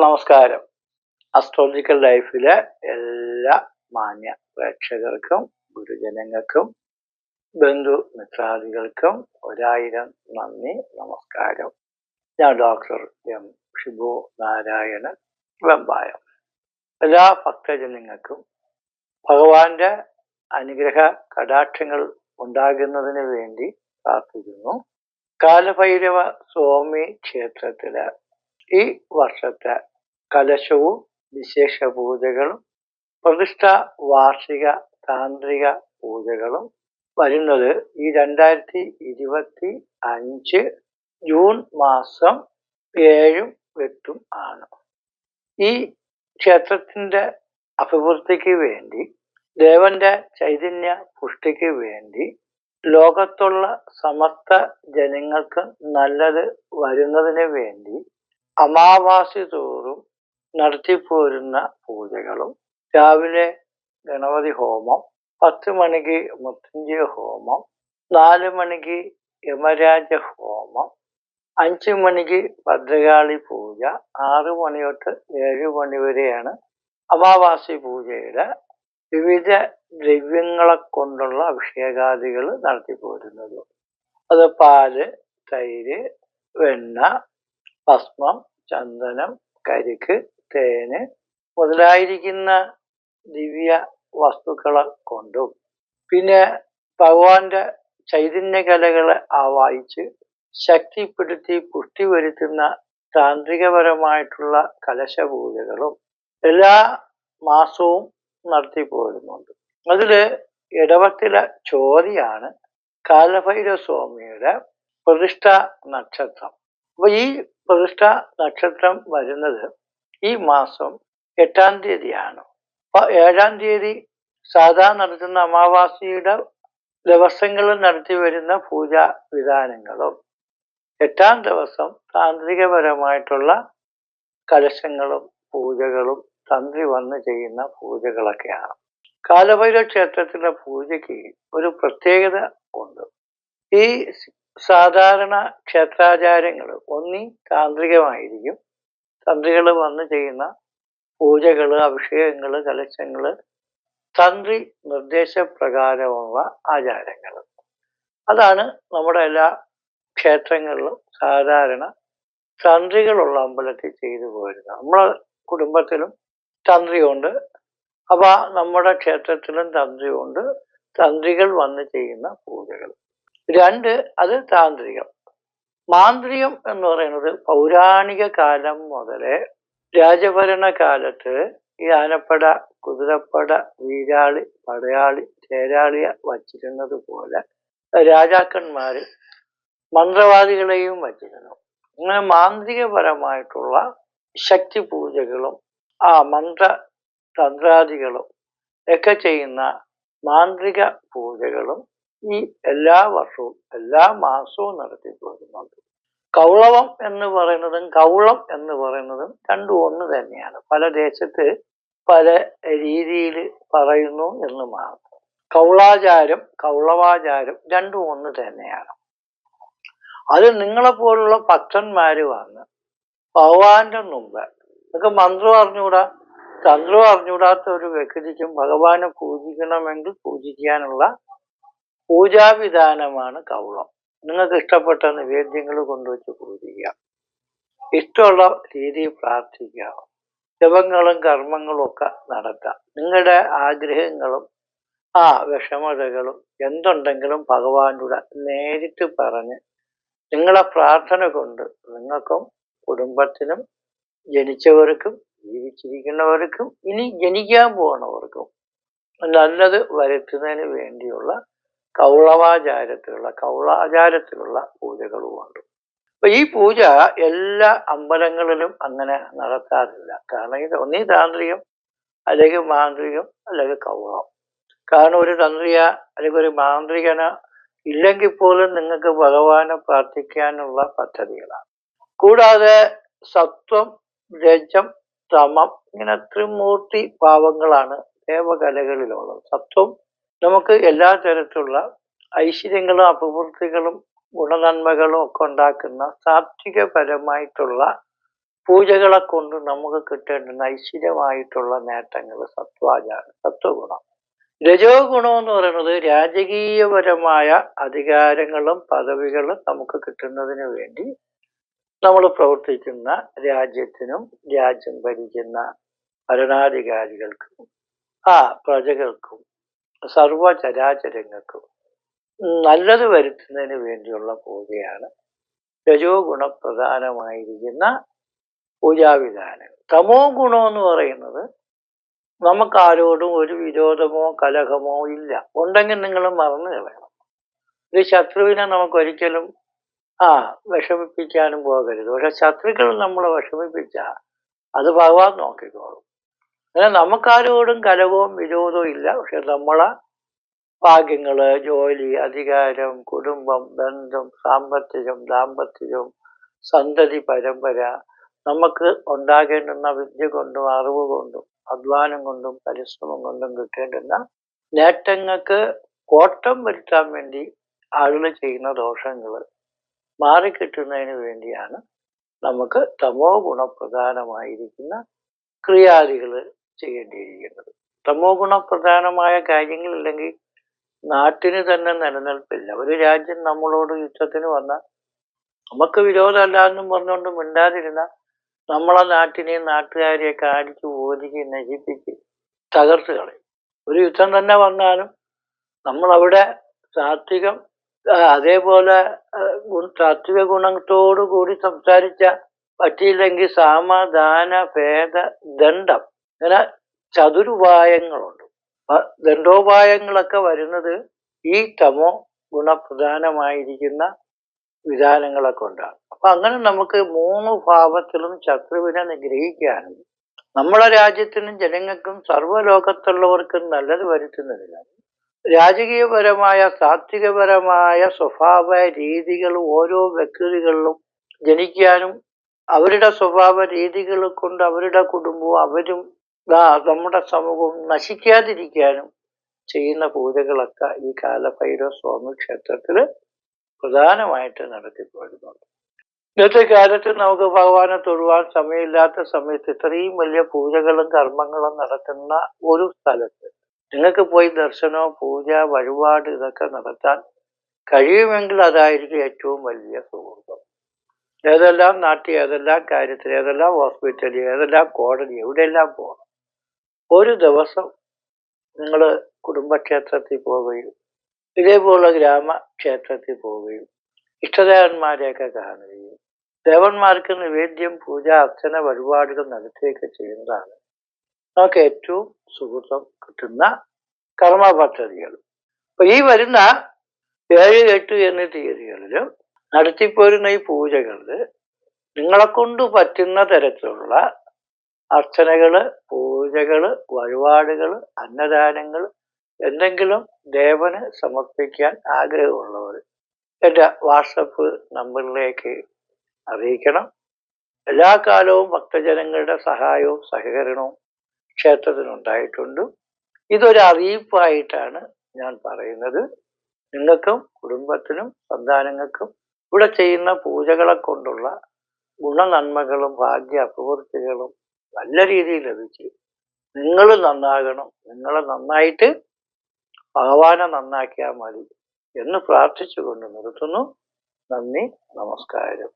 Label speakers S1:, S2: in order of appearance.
S1: നമസ്കാരം. അസ്ട്രോളജിക്കൽ ലൈഫിലെ എല്ലാ മാന്യ പ്രേക്ഷകർക്കും ഗുരുജനങ്ങൾക്കും ബന്ധു മിത്രാദികൾക്കും ഒരായിരം നന്ദി നമസ്കാരം. ഞാൻ ഡോക്ടർ എം ഷിബു നാരായണൻ വെമ്പായം. എല്ലാ ഭക്തജനങ്ങൾക്കും ഭഗവാന്റെ അനുഗ്രഹ കടാക്ഷങ്ങൾ ഉണ്ടാകുന്നതിന് വേണ്ടി പ്രാർത്ഥിക്കുന്നു. കാലഭൈരവ സ്വാമി ക്ഷേത്രത്തിലെ ഈ വർഷത്തെ കലശവും വിശേഷ പൂജകളും പ്രതിഷ്ഠ വാർഷിക താന്ത്രിക പൂജകളും വരുന്നത് ഈ രണ്ടായിരത്തി ഇരുപത്തി അഞ്ച് ജൂൺ മാസം ഏഴും എട്ടും ആണ്. ഈ ക്ഷേത്രത്തിന്റെ അഭിവൃദ്ധിക്ക് വേണ്ടി ദേവന്റെ ചൈതന്യ പുഷ്ടിക്ക് വേണ്ടി ലോകത്തുള്ള സമസ്ത ജനങ്ങൾക്ക് നല്ലത് വരുന്നതിന് വേണ്ടി അമാവാസി തോറും നടത്തിപ്പോരുന്ന പൂജകളും രാവിലെ ഗണപതി ഹോമം പത്ത് മണിക്ക് മൃത്യുഞ്ജയ ഹോമം നാല് മണിക്ക് യമരാജ ഹോമം അഞ്ച് മണിക്ക് ഭദ്രകാളി പൂജ ആറ് മണി തൊട്ട് ഏഴ് മണി വരെയാണ് അമാവാസി പൂജയുടെ വിവിധ ദ്രവ്യങ്ങളെ കൊണ്ടുള്ള അഭിഷേകാദികൾ നടത്തിപ്പോരുന്നത്. അത് പാൽ തൈര് വെണ്ണ ഭസ്മം ചന്ദനം കരിക്ക് തേന് മുതലായിരിക്കുന്ന ദിവ്യ വസ്തുക്കളെ കൊണ്ടും പിന്നെ ഭഗവാന്റെ ചൈതന്യ കലകളെ ആവാഹിച്ച് ശക്തിപ്പെടുത്തി പുഷ്ടി വരുത്തുന്ന താന്ത്രികപരമായിട്ടുള്ള കലശപൂജകളും എല്ലാ മാസവും നടത്തി പോരുന്നുണ്ട്. അതിൽ ഇടവത്തിലെ ചോദിയാണ് കാലഭൈരവ സ്വാമിയുടെ പ്രതിഷ്ഠ നക്ഷത്രം. അപ്പൊ ഈ പ്രതിഷ്ഠ നക്ഷത്രം വരുന്നത് ഈ മാസം എട്ടാം തീയതിയാണ്. ഏഴാം തീയതി സാധാരണ നടത്തുന്ന അമാവാസിയുടെ ദിവസങ്ങളിൽ നടത്തി വരുന്ന പൂജാ വിധാനങ്ങളും എട്ടാം ദിവസം താന്ത്രികപരമായിട്ടുള്ള കലശങ്ങളും പൂജകളും തന്ത്രി വന്ന് ചെയ്യുന്ന പൂജകളൊക്കെയാണ്. കാലഭൈരവ ക്ഷേത്രത്തിലെ പൂജയ്ക്ക് ഒരു പ്രത്യേകത ഉണ്ട്. ഈ സാധാരണ ക്ഷേത്രാചാര്യങ്ങൾ ഒന്നി താന്ത്രികമായിരിക്കും തന്ത്രികൾ വന്ന് ചെയ്യുന്ന പൂജകൾ അഭിഷേകങ്ങൾ കലശങ്ങൾ തന്ത്രി നിർദ്ദേശപ്രകാരമുള്ള ആചാരങ്ങൾ അതാണ് നമ്മുടെ എല്ലാ ക്ഷേത്രങ്ങളിലും സാധാരണ തന്ത്രികളുള്ള അമ്പലത്തിൽ ചെയ്തു പോരുന്നത്. നമ്മളെ കുടുംബത്തിലും തന്ത്രിയുണ്ട്. അപ്പൊ നമ്മുടെ ക്ഷേത്രത്തിലും തന്ത്രിയുണ്ട്. തന്ത്രികൾ വന്ന് ചെയ്യുന്ന പൂജകൾ രണ്ട് അത് താന്ത്രികം. മാന്ത്രികം എന്ന് പറയുന്നത് പൗരാണിക കാലം മുതലേ രാജഭരണ കാലത്ത് ഈ ആനപ്പട കുതിരപ്പട വീരാളി പടയാളി ചേരാളിയ വച്ചിരുന്നത് പോലെ രാജാക്കന്മാര് മന്ത്രവാദികളെയും വച്ചിരുന്നു. അങ്ങനെ മാന്ത്രികപരമായിട്ടുള്ള ശക്തി പൂജകളും ആ മന്ത്ര തന്ത്രാദികളും ഒക്കെ ചെയ്യുന്ന മാന്ത്രിക പൂജകളും ഈ എല്ലാ വർഷവും എല്ലാ മാസവും നടത്തിയിട്ട് വരുന്നുണ്ട് കൗളവം എന്ന് പറയുന്നതും കൗളം എന്ന് പറയുന്നതും രണ്ടും ഒന്ന് തന്നെയാണ്. പല ദേശത്ത് പല രീതിയിൽ പറയുന്നു എന്ന് മാത്രം. കൗളാചാരം കൗളവാചാരം രണ്ടും ഒന്ന് തന്നെയാണ്. അത് നിങ്ങളെ പോലുള്ള ഭക്തന്മാര് വന്ന് ഭഗവാന്റെ മുമ്പ് നിങ്ങൾക്ക് മന്ത്രം അറിഞ്ഞുകൂടാ തന്ത്രം അറിഞ്ഞുകൂടാത്ത ഒരു വ്യക്തിക്കും ഭഗവാനെ പൂജിക്കണമെങ്കിൽ പൂജിക്കാനുള്ള പൂജാവിധാനമാണ് കൗളം. നിങ്ങൾക്ക് ഇഷ്ടപ്പെട്ട നിവേദ്യങ്ങൾ കൊണ്ടുവച്ച് പൂജിക്കുക. ഇഷ്ടമുള്ള രീതിയിൽ പ്രാർത്ഥിക്കുക. ജപങ്ങളും കർമ്മങ്ങളും ഒക്കെ നടത്താം നിങ്ങളുടെ ആഗ്രഹങ്ങളും ആ വിഷമതകളും എന്തുണ്ടെങ്കിലും ഭഗവാനോട് നേരിട്ട് പറഞ്ഞ് നിങ്ങളെ പ്രാർത്ഥന കൊണ്ട് നിങ്ങൾക്കും കുടുംബത്തിനും ജനിച്ചവർക്കും ജീവിച്ചിരിക്കുന്നവർക്കും ഇനി ജനിക്കാൻ പോകുന്നവർക്കും നല്ലത് വരുത്തുന്നതിന് വേണ്ടിയുള്ള കൗളവാചാരത്തിലുള്ള കൗളാചാരത്തിലുള്ള പൂജകളുമുണ്ട് അപ്പൊ ഈ പൂജ എല്ലാ അമ്പലങ്ങളിലും അങ്ങനെ നടത്താറില്ല. കാരണം ഇത് ഒന്നീ താന്ത്രികം അല്ലെങ്കിൽ മാന്ത്രികം അല്ലെങ്കിൽ കൗളം കാരണം ഒരു തന്ത്രിയ അല്ലെങ്കിൽ ഒരു മാന്ത്രികന ഇല്ലെങ്കിൽ പോലും നിങ്ങൾക്ക് ഭഗവാനെ പ്രാർത്ഥിക്കാനുള്ള പദ്ധതികളാണ്. കൂടാതെ സത്വം രജം തമം ഇങ്ങനെ ത്രിമൂർത്തി പാവങ്ങളാണ് ദേവകലകളിലുള്ളത്. സത്വം നമുക്ക് എല്ലാ തരത്തിലുള്ള ഐശ്വര്യങ്ങളും അഭിവൃദ്ധികളും ഗുണനന്മകളും ഒക്കെ ഉണ്ടാക്കുന്ന സാത്വികപരമായിട്ടുള്ള പൂജകളെ കൊണ്ട് നമുക്ക് കിട്ടേണ്ടുന്ന ഐശ്വര്യമായിട്ടുള്ള നേട്ടങ്ങൾ സത്വാചാരം സത്വഗുണം. രജോ ഗുണം എന്ന് പറയുന്നത് രാജകീയപരമായ അധികാരങ്ങളും പദവികളും നമുക്ക് കിട്ടുന്നതിന് വേണ്ടി നമ്മൾ പ്രവർത്തിക്കുന്ന രാജ്യത്തിനും രാജ്യം ഭരിക്കുന്ന ഭരണാധികാരികൾക്കും ആ പ്രജകൾക്കും സർവചരാചരങ്ങൾക്കും നല്ലത് വരുത്തുന്നതിന് വേണ്ടിയുള്ള പൂജയാണ്. രജോ ഗുണപ്രധാനമായിരിക്കുന്ന പൂജാവിധാനം തമോ ഗുണം എന്ന് പറയുന്നത് നമുക്കാരോടും ഒരു വിരോധമോ കലഹമോ ഇല്ല. ഉണ്ടെങ്കിൽ നിങ്ങൾ മറന്നു കളയണം. ഒരു ശത്രുവിനെ നമുക്കൊരിക്കലും ആ വിഷമിപ്പിക്കാനും പോകരുത്. പക്ഷെ ശത്രുക്കൾ നമ്മളെ വിഷമിപ്പിച്ച അത് ഭഗവാൻ നോക്കിക്കോളും. അങ്ങനെ നമുക്കാരോടും കലവും വിരോധവും ഇല്ല. പക്ഷെ നമ്മളെ ഭാഗ്യങ്ങൾ ജോലി അധികാരം കുടുംബം ബന്ധം സാമ്പത്തികം ദാമ്പത്യം സന്തതി പരമ്പര നമുക്ക് ഉണ്ടാകേണ്ടുന്ന വിദ്യ കൊണ്ടും അറിവ് കൊണ്ടും അധ്വാനം കൊണ്ടും പരിശ്രമം കൊണ്ടും കിട്ടേണ്ടുന്ന നേട്ടങ്ങൾക്ക് കോട്ടം വരുത്താൻ വേണ്ടി ആളുകൾ ചെയ്യുന്ന ദോഷങ്ങൾ മാറിക്കിട്ടുന്നതിന് വേണ്ടിയാണ് നമുക്ക് തമോ ഗുണപ്രധാനമായിരിക്കുന്ന ക്രിയാദികൾ ചെയ്യേണ്ടിയിരിക്കുന്നത്. തമോ ഗുണപ്രധാനമായ കാര്യങ്ങളില്ലെങ്കിൽ നാട്ടിന് തന്നെ നിലനിൽപ്പില്ല. ഒരു രാജ്യം നമ്മളോട് യുദ്ധത്തിന് വന്ന നമുക്ക് വിരോധമല്ല എന്നും പറഞ്ഞുകൊണ്ട് മിണ്ടാതിരുന്ന നമ്മളെ നാട്ടിനെയും നാട്ടുകാരെയൊക്കെ അടിച്ച് ഓതിക്ക് നശിപ്പിച്ച് തകർത്ത് കളയും. ഒരു യുദ്ധം തന്നെ വന്നാലും നമ്മളവിടെ സാത്വികം അതേപോലെ സാത്വിക ഗുണത്തോടു കൂടി സംസാരിച്ച പറ്റിയില്ലെങ്കിൽ സാമദാന ഭേദ ദണ്ഡം ഇങ്ങനെ ചതുരുപായങ്ങളുണ്ട് ദണ്ഡോപായങ്ങളൊക്കെ വരുന്നത് ഈ തമോ ഗുണപ്രധാനമായിരിക്കുന്ന വിധാനങ്ങളെ കൊണ്ടാണ്. അപ്പൊ അങ്ങനെ നമുക്ക് മൂന്ന് ഭാവത്തിലും ശത്രുവിനെ നിഗ്രഹിക്കാനും നമ്മളെ രാജ്യത്തിനും ജനങ്ങൾക്കും സർവലോകത്തുള്ളവർക്കും നല്ലത് വരുത്തുന്നതിനാണ് രാജകീയപരമായ സാത്വികപരമായ സ്വഭാവ രീതികൾ ഓരോ വ്യക്തികളിലും ജനിക്കാനും അവരുടെ സ്വഭാവ രീതികൾ കൊണ്ട് അവരുടെ കുടുംബവും അവരും നമ്മുടെ സമൂഹം നശിക്കാതിരിക്കാനും ചെയ്യുന്ന പൂജകളൊക്കെ ഈ കാലഭൈരവ സ്വാമി ക്ഷേത്രത്തിൽ പ്രധാനമായിട്ട് നടത്തിപ്പോരുന്നുണ്ട് ഇന്നത്തെ കാലത്ത് നമുക്ക് ഭഗവാനെ തൊഴുവാൻ സമയമില്ലാത്ത സമയത്ത് ഇത്രയും വലിയ പൂജകളും കർമ്മങ്ങളും നടത്തുന്ന ഒരു സ്ഥലത്ത് നിങ്ങൾക്ക് പോയി ദർശനവും പൂജ വഴിപാട് ഇതൊക്കെ നടത്താൻ കഴിയുമെങ്കിൽ അതായിരിക്കും ഏറ്റവും വലിയ സുഹൃത്തം ഏതെല്ലാം നാട്ടിൽ ഏതെല്ലാം കാര്യത്തിൽ ഏതെല്ലാം ഹോസ്പിറ്റലിൽ ഏതെല്ലാം കോടതി എവിടെയെല്ലാം പോകണം. ഒരു ദിവസം നിങ്ങൾ കുടുംബക്ഷേത്രത്തിൽ പോവുകയും ഇതേപോലുള്ള ഗ്രാമക്ഷേത്രത്തിൽ പോവുകയും ഇഷ്ടദേവന്മാരെയൊക്കെ കാണുകയും ദേവന്മാർക്ക് നിവേദ്യം പൂജ അർച്ചന വഴിപാടുകൾ നടത്തുകയൊക്കെ ചെയ്യുന്നതാണ് നമുക്ക് ഏറ്റവും സുഹൃത്തം കിട്ടുന്ന കർമ്മ പദ്ധതികൾ അപ്പൊ ഈ വരുന്ന ഏഴ് എട്ട് എന്നീ തീയതികളിൽ നടത്തിപ്പോരുന്ന ഈ പൂജകളിൽ നിങ്ങളെ കൊണ്ട് പറ്റുന്ന തരത്തിലുള്ള അർച്ചനകൾ പൂജകൾ വഴിപാടുകൾ അന്നദാനങ്ങൾ എന്തെങ്കിലും ദേവന് സമർപ്പിക്കാൻ ആഗ്രഹമുള്ളവർ എന്റെ വാട്സപ്പ് നമ്പറിലേക്ക് അറിയിക്കണം. എല്ലാ കാലവും ഭക്തജനങ്ങളുടെ സഹായവും സഹകരണവും ക്ഷേത്രത്തിനുണ്ടായിട്ടുണ്ട്. ഇതൊരു അറിയിപ്പായിട്ടാണ് ഞാൻ പറയുന്നത്. നിങ്ങൾക്കും കുടുംബത്തിനും സന്താനങ്ങൾക്കും ഇവിടെ ചെയ്യുന്ന പൂജകളെ കൊണ്ടുള്ള ഗുണനന്മകളും ഭാഗ്യ അഭിവൃദ്ധികളും നല്ല രീതിയിൽ ലഭിച്ച് നിങ്ങൾ നന്നാകണം. നിങ്ങളെ നന്നായിട്ട് ഭഗവാനെ നന്നാക്കിയാൽ മതി എന്ന് പ്രാർത്ഥിച്ചുകൊണ്ട് നിർത്തുന്നു. നന്ദി നമസ്കാരം.